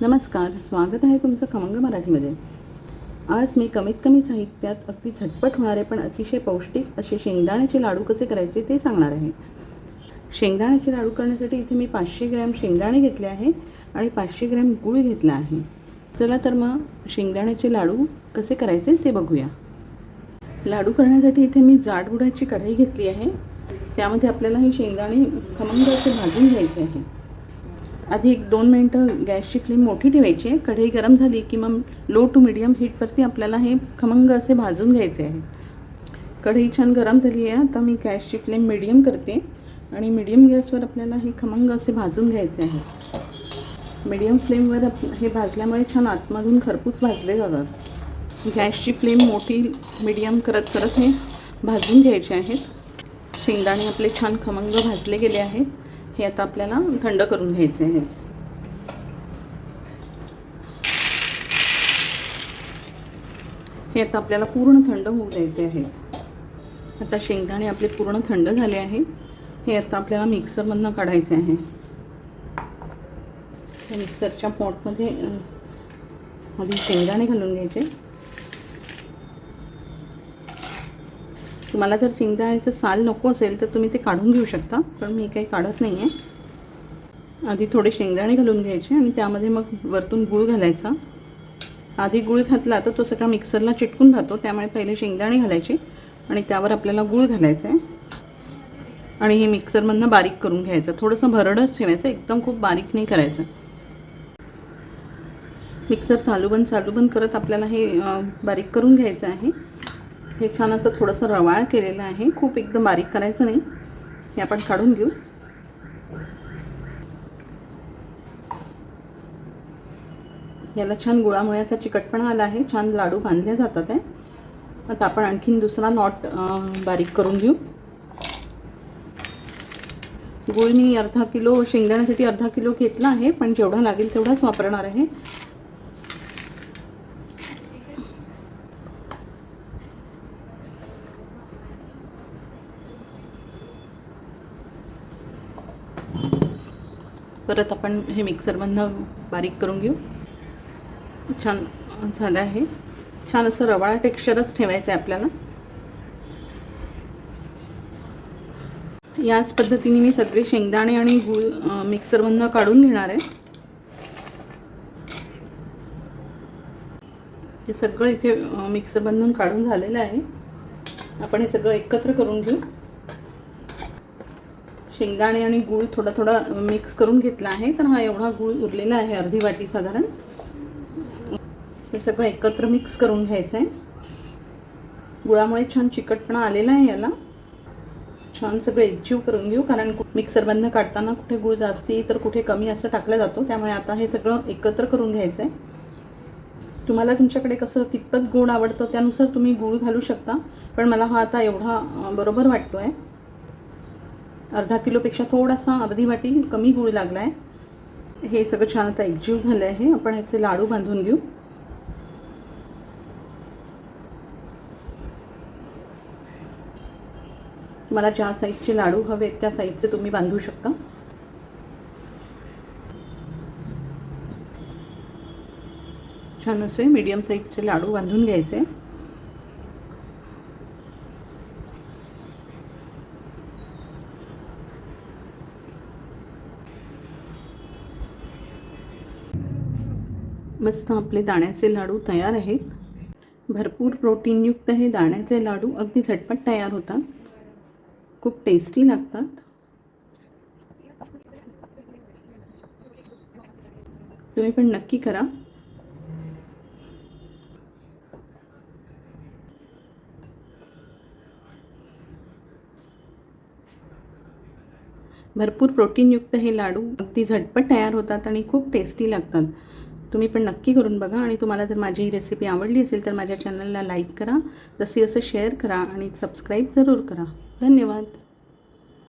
नमस्कार स्वागत आहे तुमचं खमंग मराठीमध्ये. आज मी कमीत कमी साहित्यात अगदी झटपट होणारे पण अतिशय पौष्टिक असे शेंगदाण्याचे लाडू कसे करायचे ते सांगणार आहे. शेंगदाण्याचे लाडू करण्यासाठी इथे मी पाचशे ग्रॅम शेंगदाणे घेतले आहे आणि पाचशे ग्रॅम गूळ घेतला आहे. चला तर मग शेंगदाण्याचे लाडू कसे करायचे ते बघूया. लाडू करण्यासाठी इथे मी जाड बुडाची कढई घेतली आहे. त्यामध्ये आपल्याला हे शेंगदाणे खमंग असे भाजून घ्यायचे आहे. आधी एक दोन मिनटं गॅसची फ्लेम मोठी ठेवायची आहे. कढई गरम झाली की मग लो टू मिडियम हीटवरती आपल्याला हे खमंग असे भाजून घ्यायचे आहे. कढई छान गरम झाली आहे. आता मी गॅसची फ्लेम मिडियम करते. आणि मिडियम गॅसवर आपल्याला हे खमंग असे भाजून घ्यायचे आहे. मिडियम फ्लेमवर आप- हे भाजल्यामुळे छान आतमधून खरपूस भाजले जातात. गॅसची फ्लेम मोठी मिडियम करत करत हे भाजून घ्यायचे आहेत. शेंगदाणे आपले छान खमंग भाजले गेले आहेत. हे आता आपल्याला थंड करून घ्यायचे आहे. हे आता आपल्याला पूर्ण थंड होऊ द्यायचे आहे. आता शेंगदाणे आपले पूर्ण थंड झाले आहे. हे आता आपल्याला मिक्सरमधनं काढायचे आहे. त्या मिक्सरच्या पॉटमध्ये आधी शेंगदाणे घालून घ्यायचे. तुम्हाला जर शेंगदाण्याचं साल नको असेल तर तुम्ही ते काढून घेऊ शकता पण मी काही काढत नाही आहे आधी थोडे शेंगदाणे घालून घ्यायचे आणि त्यामध्ये मग वरतून गूळ घालायचा. आधी गूळ घातला तर तो सगळा मिक्सरला चिटकून राहतो त्यामुळे पहिले शेंगदाणे घालायचे आणि त्यावर आपल्याला गूळ घालायचा आहे आणि हे मिक्सरमधनं बारीक करून घ्यायचं. थोडंसं भरडच ठेवायचं एकदम खूप बारीक नाही करायचं. मिक्सर चालू बंद चालू बंद करत आपल्याला हे बारीक करून घ्यायचं आहे. हे छान असं थोडंसं रवाळ केलेलं आहे. खूप एकदम बारीक करायचं नाही. हे आपण काढून घेऊ. याला छान गुळामुळ्याचा चिकटपणा आला आहे. छान लाडू बांधले जातात आहे. आता आपण आणखीन दुसरा नॉट बारीक करून घेऊ. गुळ मी अर्धा किलो शेंगदाण्यासाठी अर्धा किलो घेतला आहे पण जेवढा लागेल तेवढाच वापरणार आहे. परत आपण हे मिक्सरमधनं बारीक करून घेऊ. छान झालं आहे. छान असं रवाळा टेक्स्चरच ठेवायचं आहे आपल्याला. याच पद्धतीने मी सगळे शेंगदाणे आणि गूळ मिक्सरमधनं काढून घेणार आहे. हे सगळं इथे मिक्सर मिक्सरमधून काढून झालेलं आहे. आपण हे सगळं एकत्र करून घेऊ. शेंगदाणे आणि गूळ थोडा थोडा मिक्स करून घेतला आहे. तर हा एवढा गूळ उरलेला आहे अर्धी वाटी साधारण. हे सगळं एकत्र मिक्स करून घ्यायचं आहे गुळामुळे छान चिकटपणा आलेला आहे याला. छान सगळं एकजीव करून घेऊ कारण मिक्सरमधनं काढताना कुठे गूळ जास्ती तर कुठे कमी असं टाकलं जातो. त्यामुळे आता हे सगळं एकत्र करून घ्यायचं आहे तुम्हाला तुमच्याकडे कसं कितपत गोड आवडतं त्यानुसार तुम्ही गूळ घालू शकता. पण मला हा आता एवढा बरोबर वाटतो आहे अर्धा किलोपेक्षा थोडासा अर्धी वाटी कमी गूळ लागला आहे हे सगळं छान आता एकजीव झालं आहे आपण याचे लाडू बांधून घेऊ. मला ज्या साईजचे लाडू हवे त्या साईजचे तुम्ही बांधू शकता. छान असे मीडियम साईजचे लाडू बांधून घ्यायचे. मस्त आपले दाण्याचे लाडू तयार आहेत. भरपूर प्रोटीनयुक्त हे दाण्याचे लाडू अगदी झटपट तयार होतात. खूप टेस्टी लागतात. तुम्ही पण नक्की करा. भरपूर प्रोटीनयुक्त हे लाडू अगदी झटपट तयार होतात आणि खूप टेस्टी लागतात. तुम्ही पण नक्की करून बघा आणि तुम्हाला जर माझी ही रेसिपी आवडली असेल तर माझ्या चॅनलला लाईक करा. जसे असं शेअर करा आणि सबस्क्राईब जरूर करा. धन्यवाद.